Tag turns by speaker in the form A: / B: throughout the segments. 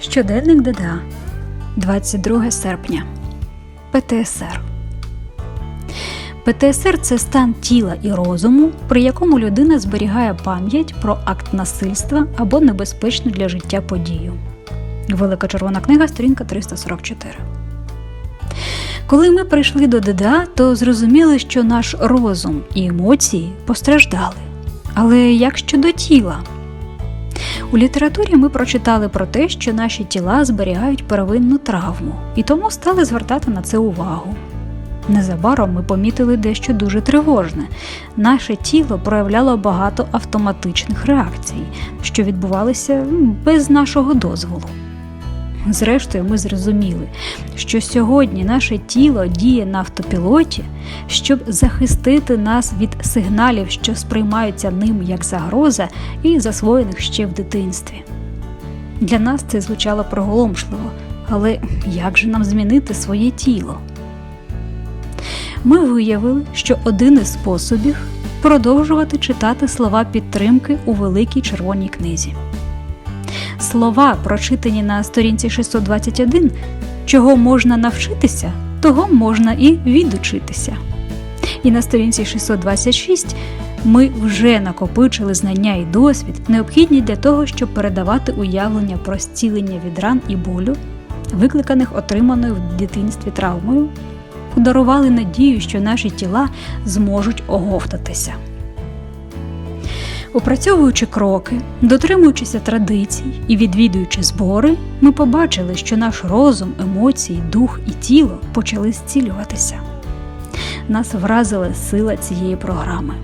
A: Щоденник ДДА 22 серпня ПТСР ПТСР це стан тіла і розуму, при якому людина зберігає пам'ять про акт насильства або небезпечну для життя подію. Велика червона книга, сторінка 344. Коли ми прийшли до ДДА, то зрозуміли, що наш розум і емоції постраждали. Але як щодо тіла? У літературі ми прочитали про те, що наші тіла зберігають первинну травму, і тому стали звертати на це увагу. Незабаром ми помітили дещо дуже тривожне. Наше тіло проявляло багато автоматичних реакцій, що відбувалися без нашого дозволу. Зрештою, ми зрозуміли, що сьогодні наше тіло діє на автопілоті, щоб захистити нас від сигналів, що сприймаються ним як загроза, і засвоєних ще в дитинстві. Для нас це звучало приголомшливо, але як же нам змінити своє тіло? Ми виявили, що один із способів продовжувати читати слова підтримки у великій червоній книзі. Слова, прочитані на сторінці 621, чого можна навчитися, того можна і відучитися. І на сторінці 626 ми вже накопичили знання і досвід, необхідні для того, щоб передавати уявлення про зцілення від ран і болю, викликаних отриманою в дитинстві травмою, подарували надію, що наші тіла зможуть оговтатися. Опрацьовуючи кроки, дотримуючися традицій і відвідуючи збори, ми побачили, що наш розум, емоції, дух і тіло почали зцілюватися. Нас вразила сила цієї програми.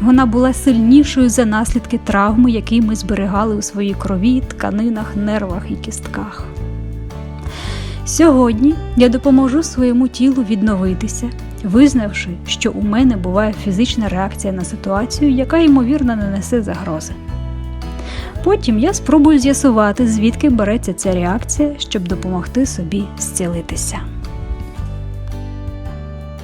A: Вона була сильнішою за наслідки травми, які ми зберігали у своїй крові, тканинах, нервах і кістках. Сьогодні я допоможу своєму тілу відновитися, визнавши, що у мене буває фізична реакція на ситуацію, яка ймовірно не несе загрози. Потім я спробую з'ясувати, звідки береться ця реакція, щоб допомогти собі зцілитися.